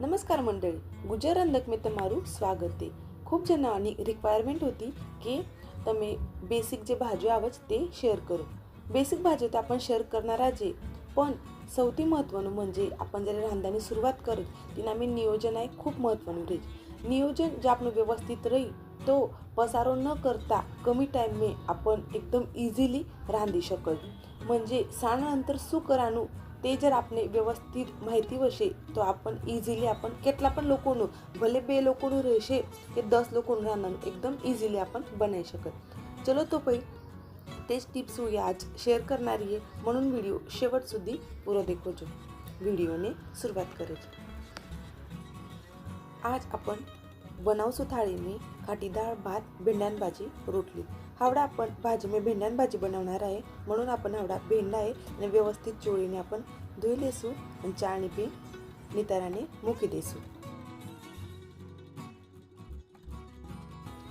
नमस्कार मंडळी गुजरंदक मी तमारू स्वागत. आहे खूप जणांनी रिक्वायरमेंट होती की तुम्ही बेसिक जे भाज्या आवाज ते शेअर करू. बेसिक भाज्या तर आपण शेअर करणार आहे पण चौथी महत्वनं म्हणजे आपण जरी रांधणी सुरुवात करू तिने आम्ही नियोजन आहे खूप महत्वनं रेज नियोजन जे आपण व्यवस्थित राहील तो पसारो न करता कमी टाइम मे आपण एकदम इझिली रांधी शकत म्हणजे सणानंतर सुकरानू તે જર આપણે વ્યવસ્થિત માહિતી હશે તો આપણ ઇઝીલી આપણ કેટલા પણ લોકોનું ભલે બે લોકોનું રહેશે કે દસ લોકોનું રાંધવાનું એકદમ ઇઝીલી આપણ બનાવી શકત ચલો તો પછી તેજ ટિપ્સ હું આજ શેર કરનારીએ म्हणून व्हिडिओ शेवट સુધી પૂરો દેખો જો व्हिडिओने सुरुवात करे आज आपण बनावसू थाळीने खाटी डाळ भात भेंड्यांबाजी रोटली हावडा आपण भाजी में भेंड्यान भाजी बनवणार आहे म्हणून आपण हावडा भेंडा आहे आणि व्यवस्थित चोळीने आपण धुई लेसू आणि चाळणी पी निताराने મૂકી દેશું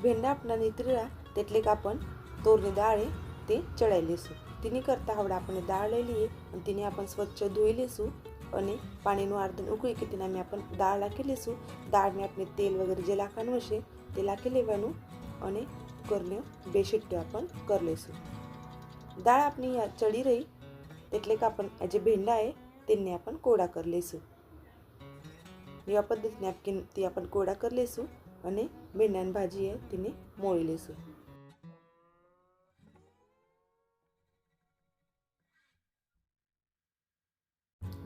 भेंडा આપણા નીતરેલા તેટલે કે आपण તોરની દાળે તે ચડાવી લેશું તેની કરતાં હવે આપણે દાળ લઈ લઈએ અને તેને આપણે સ્વચ્છ ધોઈ લેશું અને પાણીનું આર્ધન ઉકળી કે તેના આપણે દાળ નાખી લેશું દાળને આપણે તેલ વગેરે જે લાખવાનું હશે તે લાખી લેવાનું અને કુકરને બે શીટ્ટીઓ आपण કરી લેશું દાળ આપણી યા ચડી રહી એટલે કે आपण જે भेंडा आहे त्यांनी आपण कोरडा કરી લેશું એવા પદ્ધતિને આપકી તે आपण કોરડા કરી લેશું અને ભીંડાની ભાજી आहे તેને મોળી લેશું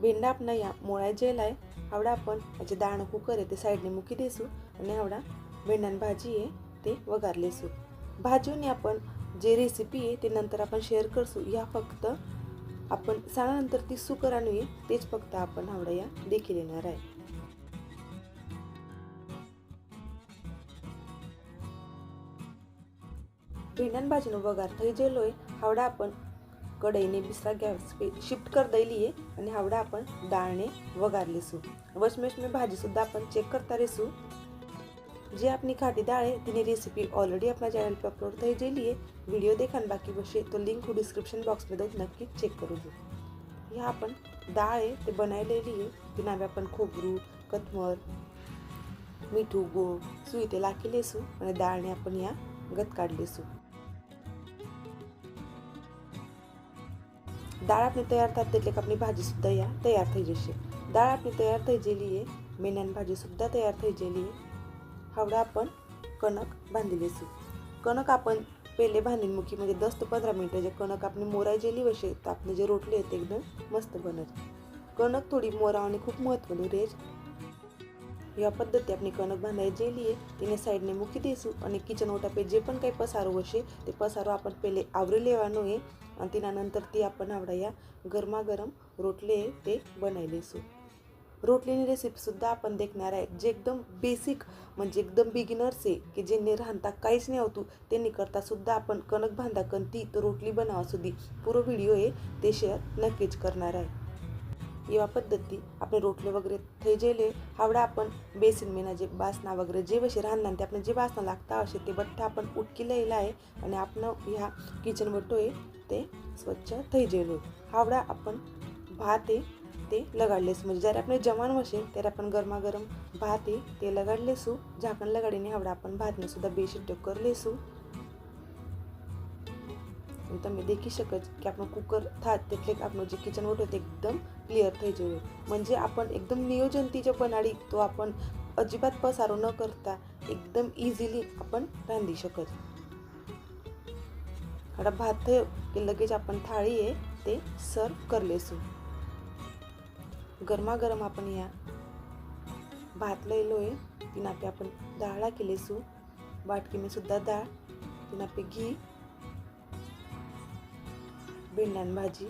ભીંડા આપણા યા મોળાઈ જેલા आहे આવડા आपण જે દાળનું કુકર आहे તે સાઈડને મૂકી દઈશું અને આવડા ભીંડાની ભાજી आहे તે વઘાર લેશું भाजून आपण जे रेसिपी आहे ते नंतर आपण शेअर करसू. या फक्त आपण साळानंतर ती सुकर आणूया तेच फक्त आपण हावडया देखील येणार आहे. भेंडण भाजीनं वगार थै जेलो आहे हावडा आपण कढईने बिसरा गॅस शिफ्ट कर दिली आहे आणि हावडा आपण डाळने वगारलेसू. वशमेशमे भाजीसुद्धा आपण चेक करता रेसू. जी अपनी खाती दाल है तिने रेसिपी ऑलरेडी अपना चैनल पर अपलोड થઈ ગયેલી है वीडियो देखा बाकी बसे तो लिंक હું डिस्क्रिप्शन बॉक्समध्ये नक्की चेक करून घेऊ ह्या आपण डाळे ते बनवलेली आहे. तिने नावे आपण खोबरू कथमर मिठू गोळ सुई ते लाकी लेसू आणि डाळने आपण या गत काढलेसू डाळ आपली तयार थात तिथले का आपली भाजीसुद्धा या तयार थैजेशी. डाळ आपली तयार थैजेली गेली आहे मेण्यान भाजीसुद्धा तयार थैजेली आहे. फावडा आपण कणक बांधी लेसू कणक आपण પહેલે બાંધીને મૂકી म्हणजे દસ તો પંદર મિનિટ જે કણક આપણે મોરાઈ જેલી હશે તો આપણે જે રોટલી હતી એકદમ મસ્ત બને છે કણક થોડી મોરાવાની ખૂબ મહત્ત્વની રહે છે એવા પદ્ધતિ આપણે કણક બાંધાઈ જે લઈએ તેને સાઈડને મૂકી દઈશું અને કિચન ઓટા પર જે પણ કંઈ પસારો હશે તે પસારો આપણે પહેલે આવરી લેવાનો એ અને તેના નંતર તે આપણને આવડાયા ગરમા ગરમ રોટલે તે બનાવી લઈશું रोटलीनी रेसिपीसुद्धा आपण देखणार आहे. जे एकदम बेसिक म्हणजे एकदम बिगिनर्स आहे की ज्यांनी राहता काहीच नाही होतो त्यांनी करतासुद्धा आपण कणक बांधा कणती तर रोटली बनावासुद्धी पूर्व व्हिडिओ आहे ते शेअर नक्कीच करणार आहे. या पद्धती आपण रोटले वगैरे थैजेले जेले हावडा आपण बेसिन मेना जे बासना वगैरे जे वशे राहणार ते आपण जे बासना लागता असे ते बठ्ठा आपण उटकी लिहिला आहे आणि आपण ह्या किचन बट्टो आहे ते स्वच्छ थैजेलो. हावडा आपण भात आहे ते लगाडलेस. म्हणजे जर आपण जवान वशेल तर आपण गरमागरम भात आहे ते लगाडलेसू. झाकण लगाडीने आवडा आपण भातने सुद्धा बेशिट्ट करलेसू. लेसू તમે દેખી શકો કે આપણું કુકર થાત એટલે આપણું જે કિચન ઓટો તે એકદમ ક્લિअर થઈ જવું म्हणजे आपण एकदम नियोजनती जे बनाडी तो आपण अजिबात पसारो न करता एकदम इझिली आपण रांधी शकत. आता भात के लगेच आपण थाळी आहे ते सर्व करलेसू. गरमागरम आपण या भात लयलो आहे तीन आपली आपण डाळ हाकिले सू वाटकी सुद्धा डाळ, तीन आपली घी भेंडान भाजी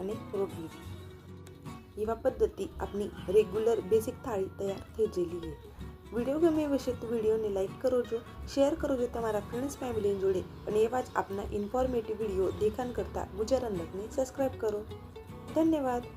અને રોટલી એવા પદ્ધતિ આપની રેગ્યુલર બેઝિક થાળી તૈયાર થઈ જેલી છે વીડિયો ગમે હશે તો વિડીયોને લાઇક કરો છો શેર કરો છો તમારા ફ્રેન્ડ્સ ફેમિલી જોડે અને એવા જ આપના ઇન્ફોર્મેટિવ વીડિયો દેખાણ કરતા ગુજરાત લગ્નને સબસ્ક્રાઈબ કરો ધન્યવાદ